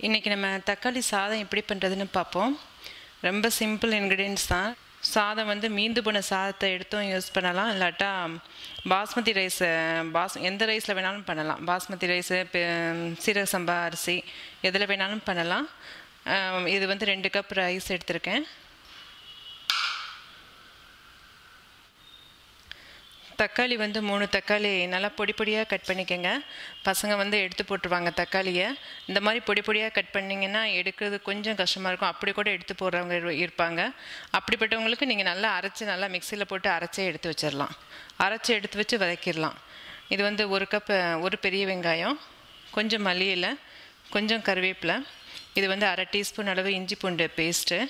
இன்றைக்கி நம்ம தக்காளி சாதம் எப்படி பண்ணுறதுன்னு பார்ப்போம். ரொம்ப சிம்பிள் இன்க்ரீடியன்ஸ் தான். சாதம் வந்து மீந்து போன சாதத்தை எடுத்தும் யூஸ் பண்ணலாம். இல்லாட்டா பாஸ்மதி ரைஸை பாஸ் எந்த ரைஸில் வேணாலும் பண்ணலாம். பாஸ்மதி ரைஸு சீரக சம்பா அரிசி எதில் வேணாலும் பண்ணலாம். இது வந்து ரெண்டு கப் ரைஸ் எடுத்திருக்கேன். தக்காளி வந்து மூணு தக்காளி நல்லா பொடி பொடியாக கட் பண்ணிக்கோங்க. பசங்க வந்து எடுத்து போட்டுருவாங்க தக்காளியை. இந்த மாதிரி பொடி பொடியாக கட் பண்ணிங்கன்னா எடுக்கிறது கொஞ்சம் கஷ்டமாக இருக்கும். அப்படி கூட எடுத்து போடுறவங்க இரு- இருப்பாங்க. அப்படிப்பட்டவங்களுக்கு நீங்கள் நல்லா அரைச்சி நல்லா மிக்சியில் போட்டு அரைச்சே எடுத்து வச்சிடலாம் அரைச்சி எடுத்து வச்சு வதக்கிடலாம் இது வந்து ஒரு கப் ஒரு பெரிய வெங்காயம் கொஞ்சம் மல்லியில் கொஞ்சம் கருவேப்பிலை. இது வந்து அரை டீஸ்பூன் அளவு இஞ்சி பூண்டு பேஸ்ட்டு.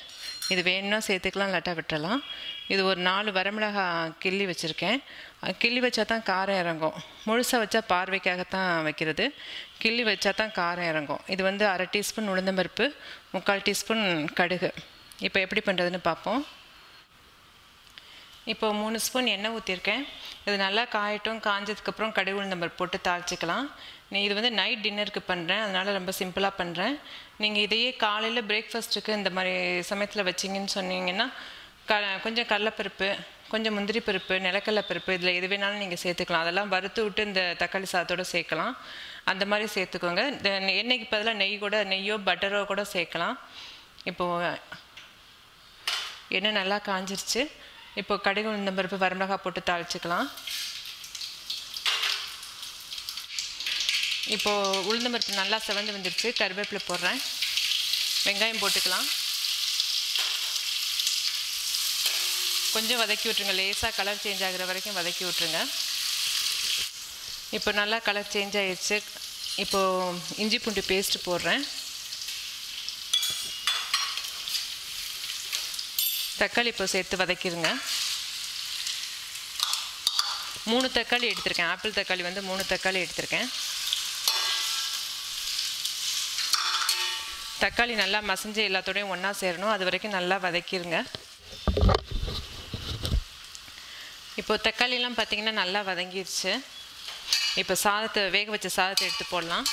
இது வேணும்னா சேர்த்துக்கலாம் இல்லாட்டா விட்டுறலாம். இது ஒரு நாலு வரமிளகா கிள்ளி வச்சுருக்கேன். கிள்ளி வச்சா தான் காரம் இறங்கும். முழுசாக வச்சா பார்வைக்காகத்தான் வைக்கிறது. கிள்ளி வச்சா தான் காரம் இறங்கும். இது வந்து அரை டீஸ்பூன் உளுந்தம்பருப்பு முக்கால் டீஸ்பூன் கடுகு. இப்போ எப்படி பண்ணுறதுன்னு பார்ப்போம். இப்போ மூணு ஸ்பூன் எண்ணெய் ஊற்றிருக்கேன் இது நல்லா காயட்டும் காஞ்சதுக்கப்புறம் கடுகு உளுந்தம்பருப்பு போட்டு தாளிச்சிக்கலாம். நீ இது வந்து நைட் டின்னருக்கு பண்ணுறேன் அதனால் ரொம்ப சிம்பிளாக பண்ணுறேன் நீங்கள் இதையே காலையில் பிரேக்ஃபாஸ்ட்டுக்கு இந்த மாதிரி சமயத்தில் வச்சிங்கன்னு சொன்னீங்கன்னா க கொஞ்சம் கடலப்பருப்பு கொஞ்சம் முந்திரி பருப்பு நிலக்கடலை பருப்பு இதில் எது வேணாலும் நீங்கள் சேர்த்துக்கலாம். அதெல்லாம் வறுத்து விட்டு இந்த தக்காளி சாதத்தோடு சேர்க்கலாம். அந்த மாதிரி சேர்த்துக்கோங்க. இந்த எண்ணெய்க்கு பதிலாக நெய் கூட நெய்யோ பட்டரோ கூட சேர்க்கலாம். இப்போது எண்ணெய் நல்லா காஞ்சிருச்சு. இப்போ கடுகு உளுந்தம் பருப்பு வரமிளகாய் போட்டு தாளிச்சுக்கலாம். இப்போது உளுந்தம் பருப்பு நல்லா செவந்து வந்துருச்சு. கருவேப்பிலை போடுறேன். வெங்காயம் போட்டுக்கலாம். கொஞ்சம் வதக்கி விட்ருங்க லேசாக கலர் சேஞ்ச் ஆகிற வரைக்கும் வதக்கி விட்ருங்க இப்போ நல்லா கலர் சேஞ்ச் ஆகிடுச்சு இப்போது இஞ்சி பூண்டு பேஸ்ட்டு போடுறேன். தக்காளி இப்போ சேர்த்து வதக்கிடுங்க மூணு தக்காளி எடுத்திருக்கேன். ஆப்பிள் தக்காளி வந்து மூணு தக்காளி எடுத்திருக்கேன். தக்காளி நல்லா மசிஞ்சு எல்லாத்தோடையும் ஒன்றா சேரணும். அது வரைக்கும் நல்லா வதக்கிடுங்க இப்போ தக்காளிலாம் பார்த்தீங்கன்னா நல்லா வதங்கிருச்சு. இப்போ சாதத்தை வேக வச்ச சாதத்தை எடுத்து போடலாம்.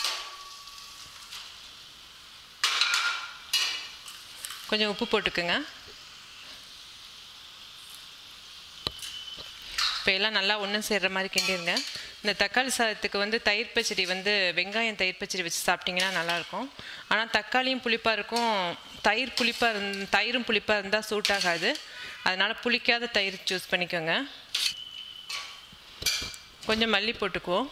கொஞ்சம் உப்பு போட்டுக்குங்க. இப்போ எல்லாம் நல்லா ஒன்று சேர்ற மாதிரி கிண்டிருங்க. இந்த தக்காளி சாதத்துக்கு வந்து தயிர் பச்சடி வந்து வெங்காயம் தயிர் பச்சடி வச்சு சாப்பிட்டிங்கன்னா நல்லாயிருக்கும். ஆனால் தக்காளியும் புளிப்பாக இருக்கும். தயிர் புளிப்பாக இருந் தயிரும் புளிப்பாக இருந்தால் சூட் ஆகாது அதனால் புளிக்காத தயிர் சூஸ் பண்ணிக்கோங்க. கொஞ்சம் மல்லி போட்டுக்குவோம்.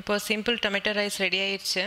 இப்போது சிம்பிள் டொமேட்டோ ரைஸ் ரெடி ஆயிடுச்சு